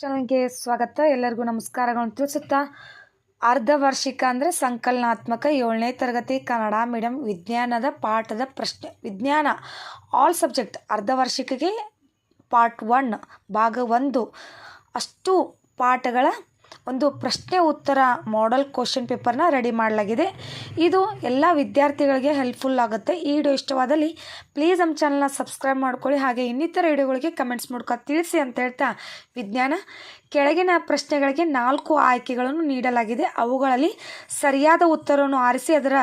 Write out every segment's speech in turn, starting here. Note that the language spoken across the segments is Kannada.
ಚಾನಲ್ಗೆ ಸ್ವಾಗತ. ಎಲ್ಲರಿಗೂ ನಮಸ್ಕಾರಗಳನ್ನು ತಿಳಿಸುತ್ತಾ, ಅರ್ಧ ವಾರ್ಷಿಕ ಅಂದರೆ ಸಂಕಲನಾತ್ಮಕ ಏಳನೇ ತರಗತಿ ಕನ್ನಡ ಮೀಡಿಯಂ ವಿಜ್ಞಾನದ ಪಾಠದ ಪ್ರಶ್ನೆ. ವಿಜ್ಞಾನ ಆಲ್ ಸಬ್ಜೆಕ್ಟ್ ಅರ್ಧ ವಾರ್ಷಿಕಗೆ ಪಾರ್ಟ್ ಒನ್ ಭಾಗ ಒಂದು. ಅಷ್ಟು ಪಾಠಗಳ ಒಂದು ಪ್ರಶ್ನೆ ಉತ್ತರ ಮಾಡೆಲ್ ಕ್ವಶನ್ ಪೇಪರ್ನ ರೆಡಿ ಮಾಡಲಾಗಿದೆ. ಇದು ಎಲ್ಲ ವಿದ್ಯಾರ್ಥಿಗಳಿಗೆ ಹೆಲ್ಪ್ಫುಲ್ ಆಗುತ್ತೆ. ಈ ವಿಡಿಯೋ ಇಷ್ಟವಾದಲ್ಲಿ ಪ್ಲೀಸ್ ನಮ್ಮ ಚಾನಲ್ನ ಸಬ್ಸ್ಕ್ರೈಬ್ ಮಾಡ್ಕೊಳ್ಳಿ. ಹಾಗೆ ಇನ್ನಿತರ ವಿಡಿಯೋಗಳಿಗೆ ಕಮೆಂಟ್ಸ್ ಮೂಲಕ ತಿಳಿಸಿ ಅಂತ ಹೇಳ್ತಾ ವಿಜ್ಞಾನ. ಕೆಳಗಿನ ಪ್ರಶ್ನೆಗಳಿಗೆ ನಾಲ್ಕು ಆಯ್ಕೆಗಳನ್ನು ನೀಡಲಾಗಿದೆ. ಅವುಗಳಲ್ಲಿ ಸರಿಯಾದ ಉತ್ತರವನ್ನು ಆರಿಸಿ, ಅದರ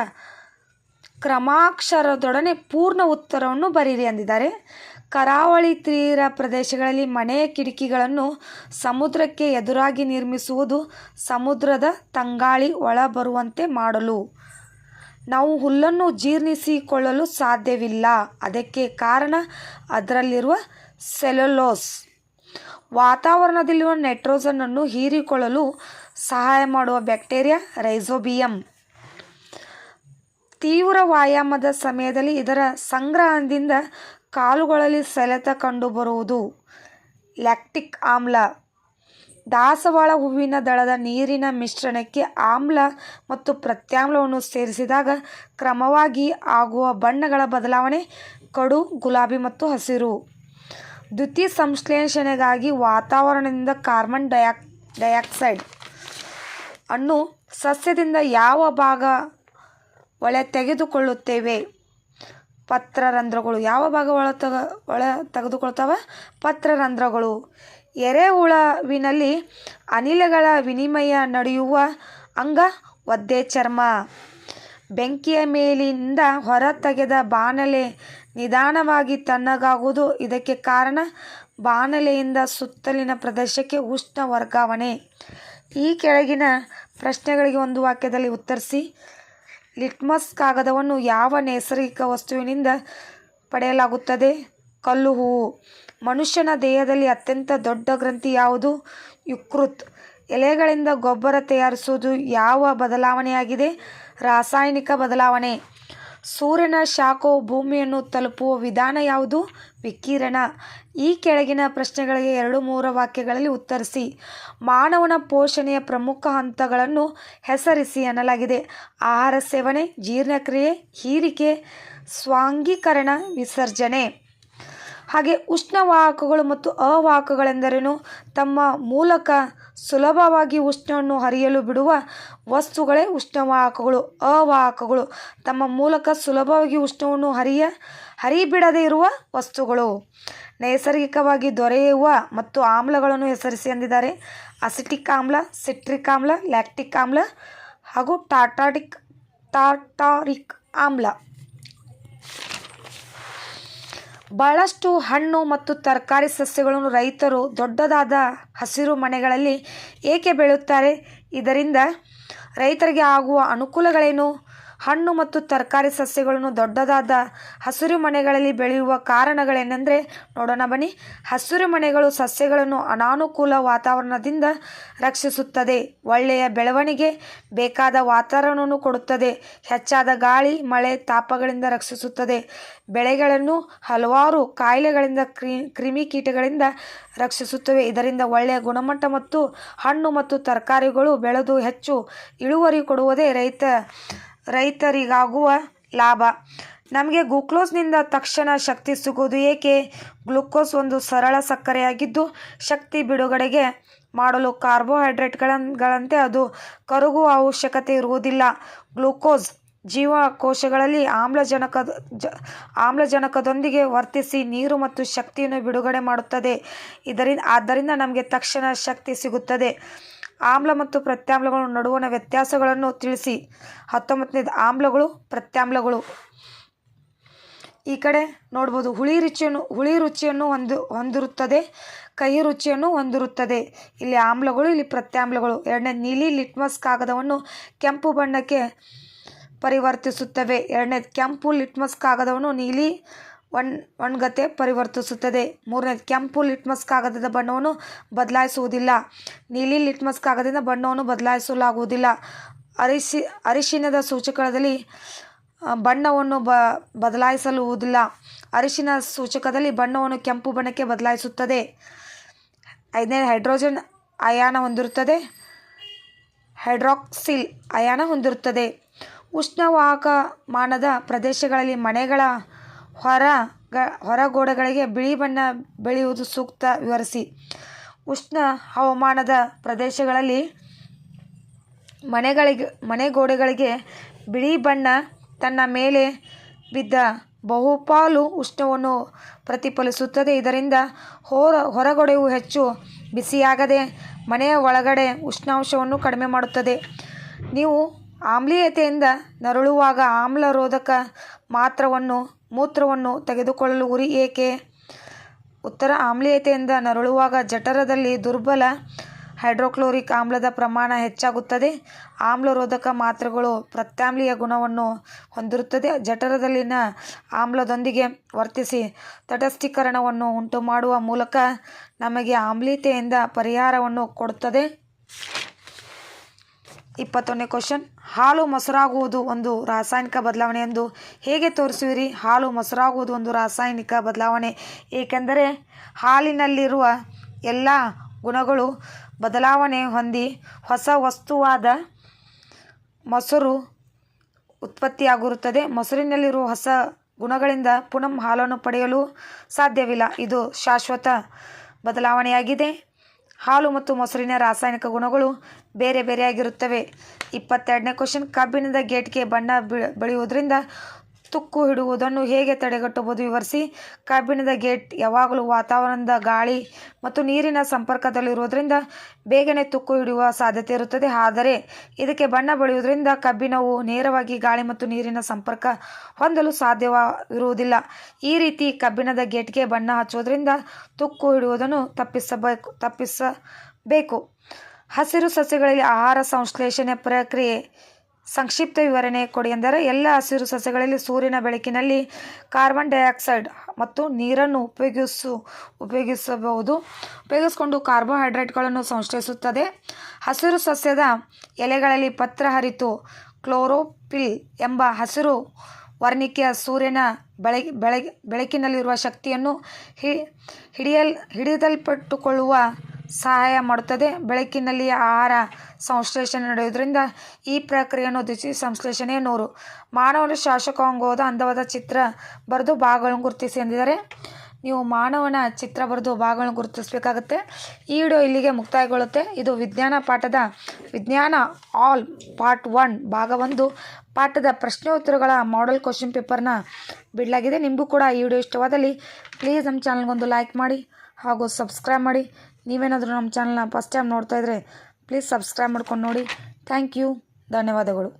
ಕ್ರಮಾಕ್ಷರದೊಡನೆ ಪೂರ್ಣ ಉತ್ತರವನ್ನು ಬರೀರಿ ಅಂದಿದ್ದಾರೆ. ಕರಾವಳಿ ತೀರ ಪ್ರದೇಶಗಳಲ್ಲಿ ಮನೆಯ ಕಿಟಕಿಗಳನ್ನು ಸಮುದ್ರಕ್ಕೆ ಎದುರಾಗಿ ನಿರ್ಮಿಸುವುದು ಸಮುದ್ರದ ತಂಗಾಳಿ ಒಳಬರುವಂತೆ ಮಾಡಲು. ನಾವು ಹುಲ್ಲನ್ನು ಜೀರ್ಣಿಸಿಕೊಳ್ಳಲು ಸಾಧ್ಯವಿಲ್ಲ. ಅದಕ್ಕೆ ಕಾರಣ ಅದರಲ್ಲಿರುವ ಸೆಲ್ಯುಲೋಸ್. ವಾತಾವರಣದಲ್ಲಿರುವ ನೈಟ್ರೋಜನನ್ನು ಹೀರಿಕೊಳ್ಳಲು ಸಹಾಯ ಮಾಡುವ ಬ್ಯಾಕ್ಟೀರಿಯಾ ರೈಸೋಬಿಯಂ. ತೀವ್ರ ವ್ಯಾಯಾಮದ ಸಮಯದಲ್ಲಿ ಇದರ ಸಂಗ್ರಹದಿಂದ ಕಾಲುಗಳಲ್ಲಿ ಸೆಳೆತ ಕಂಡುಬರುವುದು. ಲ್ಯಾಕ್ಟಿಕ್ ಆಮ್ಲ. ದಾಸವಾಳ ಹೂವಿನ ದಳದ ನೀರಿನ ಮಿಶ್ರಣಕ್ಕೆ ಆಮ್ಲ ಮತ್ತು ಪ್ರತ್ಯಾಮ್ಲವನ್ನು ಸೇರಿಸಿದಾಗ ಕ್ರಮವಾಗಿ ಆಗುವ ಬಣ್ಣಗಳ ಬದಲಾವಣೆ, ಕಡು, ಗುಲಾಬಿ ಮತ್ತು ಹಸಿರು. ದ್ಯುತಿ ಸಂಶ್ಲೇಷಣೆಗಾಗಿ ವಾತಾವರಣದಿಂದ ಕಾರ್ಬನ್ ಡಯಾಕ್, ಡೈಆಕ್ಸೈಡ್ ಅನ್ನು ಸಸ್ಯದಿಂದ ಯಾವ ಭಾಗ ಒಳೆ ತೆಗೆದುಕೊಳ್ಳುತ್ತೇವೆ? ಪತ್ರರಂಧ್ರಗಳು. ಯಾವ ಭಾಗ ಒಳ ತಗ, ಒಳ ತೆಗೆದುಕೊಳ್ತವೆ? ಪತ್ರರಂಧ್ರಗಳು. ಎರೆಹುಳವಿನಲ್ಲಿ ಅನಿಲಗಳ ವಿನಿಮಯ ನಡೆಯುವ ಅಂಗ ಒದ್ದೆ ಚರ್ಮ. ಬೆಂಕಿಯ ಮೇಲಿಂದ ಹೊರ ತೆಗೆದ ಬಾಣಲೆ ನಿಧಾನವಾಗಿ ತಣ್ಣಗಾಗುವುದು. ಇದಕ್ಕೆ ಕಾರಣ ಬಾಣಲೆಯಿಂದ ಸುತ್ತಲಿನ ಪ್ರದೇಶಕ್ಕೆ ಉಷ್ಣ ವರ್ಗಾವಣೆ. ಈ ಕೆಳಗಿನ ಪ್ರಶ್ನೆಗಳಿಗೆ ಒಂದು ವಾಕ್ಯದಲ್ಲಿ ಉತ್ತರಿಸಿ. ಲಿಟ್ಮಸ್ ಕಾಗದವನ್ನು ಯಾವ ನೈಸರ್ಗಿಕ ವಸ್ತುವಿನಿಂದ ಪಡೆಯಲಾಗುತ್ತದೆ? ಕಲ್ಲು, ಹೂವು. ಮನುಷ್ಯನ ದೇಹದಲ್ಲಿ ಅತ್ಯಂತ ದೊಡ್ಡ ಗ್ರಂಥಿ ಯಾವುದು? ಯುಕೃತ್. ಎಲೆಗಳಿಂದ ಗೊಬ್ಬರ ತಯಾರಿಸುವುದು ಯಾವ ಬದಲಾವಣೆಯಾಗಿದೆ? ರಾಸಾಯನಿಕ ಬದಲಾವಣೆ. ಸೂರ್ಯನ ಶಾಖವು ಭೂಮಿಯನ್ನು ತಲುಪುವ ವಿಧಾನ ಯಾವುದು? ವಿಕಿರಣ. ಈ ಕೆಳಗಿನ ಪ್ರಶ್ನೆಗಳಿಗೆ ಎರಡು ಮೂರು ವಾಕ್ಯಗಳಲ್ಲಿ ಉತ್ತರಿಸಿ. ಮಾನವನ ಪೋಷಣೆಯ ಪ್ರಮುಖ ಹಂತಗಳನ್ನು ಹೆಸರಿಸಿ ಎನ್ನಲಾಗಿದೆ ಆಹಾರ ಸೇವನೆ, ಜೀರ್ಣಕ್ರಿಯೆ, ಹೀರಿಕೆ, ಸ್ವಾಂಗೀಕರಣ, ವಿಸರ್ಜನೆ. ಹಾಗೆ ಉಷ್ಣವಾಹಕಗಳು ಮತ್ತು ಅವಾಹಕಗಳೆಂದರೇನು? ತಮ್ಮ ಮೂಲಕ ಸುಲಭವಾಗಿ ಉಷ್ಣವನ್ನು ಹರಿಯಲು ಬಿಡುವ ವಸ್ತುಗಳೇ ಉಷ್ಣವಾಹಕಗಳು ಅವಾಹಕಗಳು. ತಮ್ಮ ಮೂಲಕ ಸುಲಭವಾಗಿ ಉಷ್ಣವನ್ನು ಹರಿಯ, ಹರಿಬಿಡದೇ ಇರುವ ವಸ್ತುಗಳು. ನೈಸರ್ಗಿಕವಾಗಿ ದೊರೆಯುವ ಮತ್ತು ಆಮ್ಲಗಳನ್ನು ಹೆಸರಿಸಿ ಎಂದಿದ್ದಾರೆ. ಅಸಿಟಿಕ್ ಆಮ್ಲ, ಸಿಟ್ರಿಕ್ ಆಮ್ಲ, ಲ್ಯಾಕ್ಟಿಕ್ ಆಮ್ಲ ಹಾಗೂ ಟಾಟಾಟಿಕ್ ಟಾಟಾರಿಕ್ ಆಮ್ಲ. ಬಹಳಷ್ಟು ಹಣ್ಣು ಮತ್ತು ತರಕಾರಿ ಸಸ್ಯಗಳನ್ನು ರೈತರು ದೊಡ್ಡದಾದ ಹಸಿರು ಮನೆಗಳಲ್ಲಿ ಏಕೆ ಬೆಳೆಯುತ್ತಾರೆ? ಇದರಿಂದ ರೈತರಿಗೆ ಆಗುವ ಅನುಕೂಲಗಳೇನು? ಹಣ್ಣು ಮತ್ತು ತರಕಾರಿ ಸಸ್ಯಗಳನ್ನು ದೊಡ್ಡದಾದ ಹಸಿರು ಮನೆಗಳಲ್ಲಿ ಬೆಳೆಯುವ ಕಾರಣಗಳೇನೆಂದರೆ, ನೋಡೋಣ ಬನ್ನಿ. ಹಸಿರು ಮನೆಗಳು ಸಸ್ಯಗಳನ್ನು ಅನಾನುಕೂಲ ವಾತಾವರಣದಿಂದ ರಕ್ಷಿಸುತ್ತದೆ. ಒಳ್ಳೆಯ ಬೆಳವಣಿಗೆ ಬೇಕಾದ ವಾತಾವರಣವನ್ನು ಕೊಡುತ್ತದೆ. ಹೆಚ್ಚಾದ ಗಾಳಿ, ಮಳೆ ತಾಪಗಳಿಂದ ರಕ್ಷಿಸುತ್ತದೆ. ಬೆಳೆಗಳನ್ನು ಹಲವಾರು ಕಾಯಿಲೆಗಳಿಂದ, ಕ್ರಿ ಕ್ರಿಮಿಕೀಟಗಳಿಂದ ರಕ್ಷಿಸುತ್ತವೆ. ಇದರಿಂದ ಒಳ್ಳೆಯ ಗುಣಮಟ್ಟ ಮತ್ತು ಹಣ್ಣು ಮತ್ತು ತರಕಾರಿಗಳು ಬೆಳೆದು ಹೆಚ್ಚು ಇಳುವರಿ ಕೊಡುವುದೇ ರೈತ ರೈತರಿಗಾಗುವ ಲಾಭ. ನಮಗೆ ಗ್ಲುಕೋಸ್ನಿಂದ ತಕ್ಷಣ ಶಕ್ತಿ ಸಿಗುವುದು ಏಕೆ? ಗ್ಲೂಕೋಸ್ ಒಂದು ಸರಳ ಸಕ್ಕರೆಯಾಗಿದ್ದು ಶಕ್ತಿ ಬಿಡುಗಡೆಗೆ ಮಾಡಲು ಕಾರ್ಬೋಹೈಡ್ರೇಟ್ಗಳಂತೆ ಅದು ಕರಗುವ ಅವಶ್ಯಕತೆ ಇರುವುದಿಲ್ಲ. ಗ್ಲೂಕೋಸ್ ಜೀವಕೋಶಗಳಲ್ಲಿ ಆಮ್ಲಜನಕ ಆಮ್ಲಜನಕದೊಂದಿಗೆ ವರ್ತಿಸಿ ನೀರು ಮತ್ತು ಶಕ್ತಿಯನ್ನು ಬಿಡುಗಡೆ ಮಾಡುತ್ತದೆ. ಇದರಿಂದ ಆದ್ದರಿಂದ ನಮಗೆ ತಕ್ಷಣ ಶಕ್ತಿ ಸಿಗುತ್ತದೆ. ಆಮ್ಲ ಮತ್ತು ಪ್ರತ್ಯಾಮ್ಲಗಳ ನಡುವಣ ವ್ಯತ್ಯಾಸಗಳನ್ನು ತಿಳಿಸಿ. ಹತ್ತೊಂಬತ್ತನೇದು, ಆಮ್ಲಗಳು, ಪ್ರತ್ಯಾಮ್ಲಗಳು. ಈ ಕಡೆ ನೋಡ್ಬೋದು, ಹುಳಿ ರುಚಿಯನ್ನು ಹುಳಿ ರುಚಿಯನ್ನು ಹೊಂದ ಹೊಂದಿರುತ್ತದೆ, ಕಹಿ ರುಚಿಯನ್ನು ಹೊಂದಿರುತ್ತದೆ. ಇಲ್ಲಿ ಆಮ್ಲಗಳು, ಇಲ್ಲಿ ಪ್ರತ್ಯಾಮ್ಲಗಳು. ಎರಡನೇ, ನೀಲಿ ಲಿಟ್ಮಸ್ ಕಾಗದವನ್ನು ಕೆಂಪು ಬಣ್ಣಕ್ಕೆ ಪರಿವರ್ತಿಸುತ್ತವೆ. ಎರಡನೇ, ಕೆಂಪು ಲಿಟ್ಮಸ್ ಕಾಗದವನ್ನು ನೀಲಿ ಒಣ್ ಒಣಗತೆ ಪರಿವರ್ತಿಸುತ್ತದೆ. ಮೂರನೇದು ಕೆಂಪು ಲಿಟ್ಮಸ್ ಕಾಗದದ ಬಣ್ಣವನ್ನು ಬದಲಾಯಿಸುವುದಿಲ್ಲ. ನೀಲಿ ಲಿಟ್ಮಸ್ ಕಾಗದದಿಂದ ಬಣ್ಣವನ್ನು ಬದಲಾಯಿಸಲಾಗುವುದಿಲ್ಲ. ಅರಿಶಿ, ಅರಿಶಿನದ ಸೂಚಕದಲ್ಲಿ ಬಣ್ಣವನ್ನು ಬ, ಬದಲಾಯಿಸಲುವುದಿಲ್ಲ. ಅರಿಶಿನ ಸೂಚಕದಲ್ಲಿ ಬಣ್ಣವನ್ನು ಕೆಂಪು ಬಣ್ಣಕ್ಕೆ ಬದಲಾಯಿಸುತ್ತದೆ. ಐದನೇ, ಹೈಡ್ರೋಜನ್ ಅಯಾನ ಹೊಂದಿರುತ್ತದೆ. ಹೈಡ್ರಾಕ್ಸಿಲ್ ಅಯಾನ ಹೊಂದಿರುತ್ತದೆ. ಉಷ್ಣವಾಹಕಮಾನದ ಪ್ರದೇಶಗಳಲ್ಲಿ ಮನೆಗಳ ಹೊರ ಗ ಹೊರಗೋಡೆಗಳಿಗೆ ಬಿಳಿ ಬಣ್ಣ ಬೆಳೆಯುವುದು ಸೂಕ್ತ ವಿವರಿಸಿ. ಉಷ್ಣ ಹವಾಮಾನದ ಪ್ರದೇಶಗಳಲ್ಲಿ ಮನೆಗಳಿಗೆ ಮನೆಗೋಡೆಗಳಿಗೆ ಬಿಳಿ ಬಣ್ಣ ತನ್ನ ಮೇಲೆ ಬಿದ್ದ ಬಹುಪಾಲು ಉಷ್ಣವನ್ನು ಪ್ರತಿಫಲಿಸುತ್ತದೆ. ಇದರಿಂದ ಹೊರ, ಹೊರಗೋಡೆಯು ಹೆಚ್ಚು ಬಿಸಿಯಾಗದೆ ಮನೆಯ ಒಳಗಡೆ ಉಷ್ಣಾಂಶವನ್ನು ಕಡಿಮೆ ಮಾಡುತ್ತದೆ. ನೀವು ಆಮ್ಲೀಯತೆಯಿಂದ ನರಳುವಾಗ ಆಮ್ಲರೋಧಕ ಮಾತ್ರವನ್ನು ಮೂತ್ರವನ್ನು ತೆಗೆದುಕೊಳ್ಳಲು ಉರಿ ಏಕೆ? ಉತ್ತರ ಆಮ್ಲೀಯತೆಯಿಂದ ನರಳುವಾಗ ಜಠರದಲ್ಲಿ ದುರ್ಬಲ ಹೈಡ್ರೋಕ್ಲೋರಿಕ್ ಆಮ್ಲದ ಪ್ರಮಾಣ ಹೆಚ್ಚಾಗುತ್ತದೆ. ಆಮ್ಲರೋಧಕ ಮಾತ್ರೆಗಳು ಪ್ರತ್ಯಾಮ್ಲೀಯ ಗುಣವನ್ನು ಹೊಂದಿರುತ್ತದೆ. ಜಠರದಲ್ಲಿನ ಆಮ್ಲದೊಂದಿಗೆ ವರ್ತಿಸಿ ತಟಸ್ಥೀಕರಣವನ್ನು ಉಂಟುಮಾಡುವ ಮೂಲಕ ನಮಗೆ ಆಮ್ಲೀಯತೆಯಿಂದ ಪರಿಹಾರವನ್ನು ಕೊಡುತ್ತದೆ. ಇಪ್ಪತ್ತೊಂದನೇ ಕ್ವಶನ್, ಹಾಲು ಮೊಸರಾಗುವುದು ಒಂದು ರಾಸಾಯನಿಕ ಬದಲಾವಣೆ ಎಂದು ಹೇಗೆ ತೋರಿಸುವಿರಿ? ಹಾಲು ಮೊಸರಾಗುವುದು ಒಂದು ರಾಸಾಯನಿಕ ಬದಲಾವಣೆ. ಏಕೆಂದರೆ ಹಾಲಿನಲ್ಲಿರುವ ಎಲ್ಲ ಗುಣಗಳು ಬದಲಾವಣೆ ಹೊಂದಿ ಹೊಸ ವಸ್ತುವಾದ ಮೊಸರು ಉತ್ಪತ್ತಿಯಾಗಿರುತ್ತದೆ ಮೊಸರಿನಲ್ಲಿರುವ ಹೊಸ ಗುಣಗಳಿಂದ ಪುನಃ ಹಾಲನ್ನು ಪಡೆಯಲು ಸಾಧ್ಯವಿಲ್ಲ. ಇದು ಶಾಶ್ವತ ಬದಲಾವಣೆಯಾಗಿದೆ. ಹಾಲು ಮತ್ತು ಮೊಸರಿನ ರಾಸಾಯನಿಕ ಗುಣಗಳು ಬೇರೆ ಬೇರೆಯಾಗಿರುತ್ತವೆ. ಇಪ್ಪತ್ತೆರಡನೇ ಕ್ವಶನ್ ಕಬ್ಬಿಣದ ಗೇಟ್ಗೆ ಬಣ್ಣ ಬಳಿಯುವುದರಿಂದ ತುಕ್ಕು ಹಿಡುವುದನ್ನು ಹೇಗೆ ತಡೆಗಟ್ಟಬಹುದು ವಿವರಿಸಿ. ಕಬ್ಬಿಣದ ಗೇಟ್ ಯಾವಾಗಲೂ ವಾತಾವರಣದ ಗಾಳಿ ಮತ್ತು ನೀರಿನ ಸಂಪರ್ಕದಲ್ಲಿರುವುದರಿಂದ ಬೇಗನೆ ತುಕ್ಕು ಹಿಡಿಯುವ ಸಾಧ್ಯತೆ ಇರುತ್ತದೆ. ಆದರೆ ಇದಕ್ಕೆ ಬಣ್ಣ ಬಳಿಯುವುದರಿಂದ ಕಬ್ಬಿಣವು ನೇರವಾಗಿ ಗಾಳಿ ಮತ್ತು ನೀರಿನ ಸಂಪರ್ಕ ಹೊಂದಲು ಸಾಧ್ಯವಾಗಿರುವುದಿಲ್ಲ. ಈ ರೀತಿ ಕಬ್ಬಿಣದ ಗೇಟ್ಗೆ ಬಣ್ಣ ಹಚ್ಚುವುದರಿಂದ ತುಕ್ಕು ಹಿಡಿಯುವುದನ್ನು ತಪ್ಪಿಸಬೇಕು ತಪ್ಪಿಸಬೇಕು. ಹಸಿರು ಸಸ್ಯಗಳಲ್ಲಿ ಆಹಾರ ಸಂಶ್ಲೇಷಣೆ ಪ್ರಕ್ರಿಯೆ ಸಂಕ್ಷಿಪ್ತ ವಿವರಣೆ ಕೊಡಿ ಎಂದರೆ ಎಲ್ಲ ಹಸಿರು ಸಸ್ಯಗಳಲ್ಲಿ ಸೂರ್ಯನ ಬೆಳಕಿನಲ್ಲಿ ಕಾರ್ಬನ್ ಡೈಆಕ್ಸೈಡ್ ಮತ್ತು ನೀರನ್ನು ಉಪಯೋಗಿಸು ಉಪಯೋಗಿಸಬಹುದು. ಉಪಯೋಗಿಸಿಕೊಂಡು ಕಾರ್ಬೋಹೈಡ್ರೇಟ್ಗಳನ್ನು ಸಂಶ್ಲೇಷಿಸುತ್ತದೆ. ಹಸಿರು ಸಸ್ಯದ ಎಲೆಗಳಲ್ಲಿ ಪತ್ರ ಹರಿತು ಕ್ಲೋರೋಫಿಲ್ ಎಂಬ ಹಸಿರು ವರ್ಣಿಕೆಯ ಸೂರ್ಯನ ಬೆಳಗಿ ಬೆಳಗಿ ಬೆಳಕಿನಲ್ಲಿರುವ ಶಕ್ತಿಯನ್ನು ಹಿ ಹಿಡಿಯಲ್ ಹಿಡಿದಲ್ಪಟ್ಟುಕೊಳ್ಳುವ ಸಹಾಯ ಮಾಡುತ್ತದೆ. ಬೆಳಕಿನಲ್ಲಿ ಆಹಾರ ಸಂಶ್ಲೇಷಣೆ ನಡೆಯುವುದರಿಂದ ಈ ಪ್ರಕ್ರಿಯೆಯನ್ನು ಉದ್ದೇಶಿಸಿ ಸಂಶ್ಲೇಷಣೆ ನೂರು. ಮಾನವನ ಶಾಸಕಾಂಗೋದ ಅಂದವಾದ ಚಿತ್ರ ಬರೆದು ಭಾಗಗಳನ್ನು ಗುರುತಿಸಿ ಎಂದಿದ್ದಾರೆ. ನೀವು ಮಾನವನ ಚಿತ್ರ ಬರೆದು ಭಾಗಗಳನ್ನು ಗುರುತಿಸಬೇಕಾಗುತ್ತೆ. ಈ ವಿಡಿಯೋ ಇಲ್ಲಿಗೆ ಮುಕ್ತಾಯಗೊಳ್ಳುತ್ತೆ. ಇದು ವಿಜ್ಞಾನ ಪಾಠದ ವಿಜ್ಞಾನ ಆಲ್ ಪಾರ್ಟ್ ಒನ್ ಭಾಗ ಒಂದು. ಪಾಠದ ಪ್ರಶ್ನೆ ಉತ್ತರಗಳ ಮಾಡೆಲ್ ಕ್ವಶನ್ ಪೇಪರ್ನ ಬಿಡಲಾಗಿದೆ. ನಿಮಗೂ ಕೂಡ ಈ ವಿಡಿಯೋ ಇಷ್ಟವಾದಲ್ಲಿ ಪ್ಲೀಸ್ ನಮ್ಮ ಚಾನಲ್ಗೊಂದು ಲೈಕ್ ಮಾಡಿ ಹಾಗೂ ಸಬ್ಸ್ಕ್ರೈಬ್ ಮಾಡಿ. ನೀವೇನಾದರೂ ನಮ್ಮ ಚಾನಲ್ನ ಫಸ್ಟ್ ಟೈಮ್ ನೋಡ್ತಾ ಇದ್ದರೆ ಪ್ಲೀಸ್ ಸಬ್ಸ್ಕ್ರೈಬ್ ಮಾಡ್ಕೊಂಡು ನೋಡಿ. ಥ್ಯಾಂಕ್ ಯು ಧನ್ಯವಾದಗಳು.